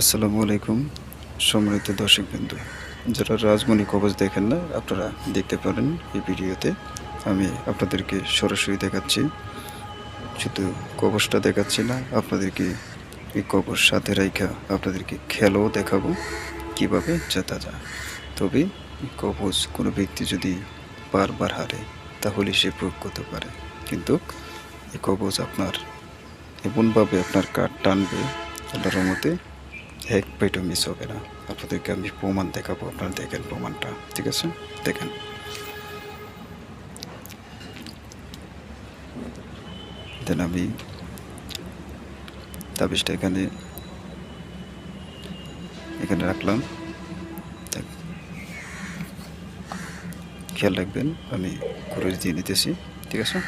আসসালামু আলাইকুম, সম্মানিত দর্শক বিন্দু যারা রাজমণি কবচ দেখেন না, আপনারা দেখতে পারেন এই ভিডিওতে। আমি আপনাদেরকে সরাসরি দেখাচ্ছি। শুধু কবচটা দেখাচ্ছি না, আপনাদেরকে এই কবচ সাথে রাইখা আপনাদেরকে খেলাও দেখাবো, কীভাবে জেতা যায়। তবে কবচ কোনো ব্যক্তি যদি বারবার হারে, তাহলে সে প্রয়োগ করতে পারে। কিন্তু এই কবচ আপনার এমনভাবে আপনার কাঠ টানবে, আল্লাহর মতে এক পেটও মিস হবে না আপনাদেরকে আমি প্রমাণ দেখাবো, আপনারা দেখেন প্রমাণটা, ঠিক আছে? দেখেন। দেন আমি তাবিজটা এখানে এখানে রাখলাম। খেয়াল রাখবেন, আমি কুরুশ দিয়ে নিতেছি, ঠিক আছে?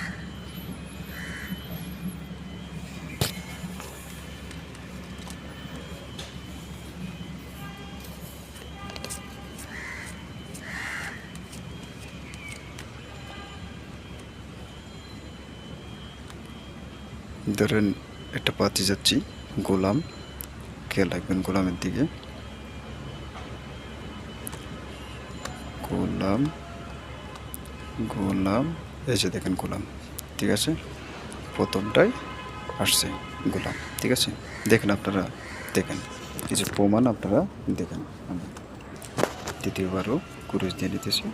ধরেন একটা পাতি যাচ্ছি, গোলাম, খেয়াল রাখবেন গোলামের দিকে। গোলাম গোলাম, এই যে দেখেন গোলাম, ঠিক আছে? প্রথমটাই আসছে গোলাম, ঠিক আছে? দেখেন আপনারা, দেখেন যে প্রমাণ আপনারা দেখেন। আমি দ্বিতীয়বারও কুরুশ দিয়ে নিতেছি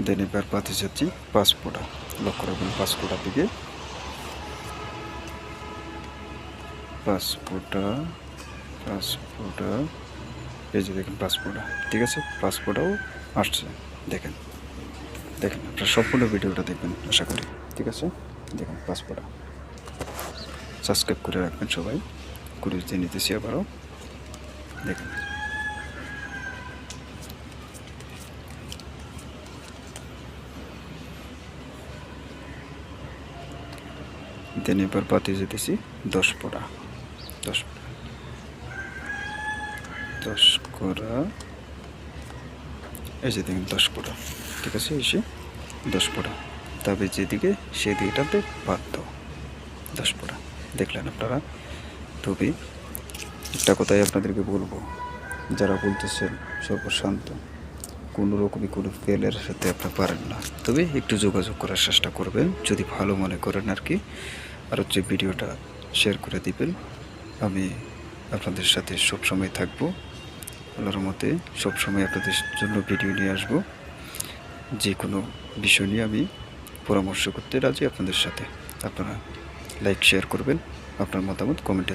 দেন এবার পাতে যাচ্ছি পাসপোর্টা। লক্ষ্য রাখবেন পাসপোর্টার দিকে। পাসপোর্টা পাসপোর্টা। এই যে দেখেন পাসপোর্টা। ঠিক আছে? পাসপোর্টাও আসছে। দেখেন। দেখেন, আপনার সম্পূর্ণ ভিডিওটা দেখবেন, আশা করি। ঠিক আছে? দেখেন পাসপোর্টা। সাবস্ক্রাইব করে রাখবেন সবাই। কুড়ি দিয়ে নিতেছি আবারও। দেখেন। দেন এবার পাতে যেতেছি দশ পোড়া দশ দশ করা এই যে দেখুন দশ পোড়া ঠিক আছে, এসে দশ পোড়া তবে যেদিকে সেদিকটাতে বাধ্য। দশ পোড়া দেখলেন আপনারা? তবে একটা কথাই আপনাদেরকে বলব? যারা বলতেছেন, সর্বশান্ত। কোনো রকমই কোনো ফেলের সাথে আপনি পারেন না। তবে একটু যোগাযোগ করার চেষ্টা করবেন, যদি ভালো মনে করেন আর কি। আর হচ্ছে ভিডিওটা শেয়ার করে দিবেন। আমি আপনাদের সাথে সবসময় থাকব। আল্লাহর মতে সবসময় আপনাদের জন্য ভিডিও নিয়ে আসব। যে কোনো বিষয় নিয়ে আমি পরামর্শ করতে রাজি আপনাদের সাথে। আপনারা লাইক শেয়ার করবেন। আপনার মতামত কমেন্টে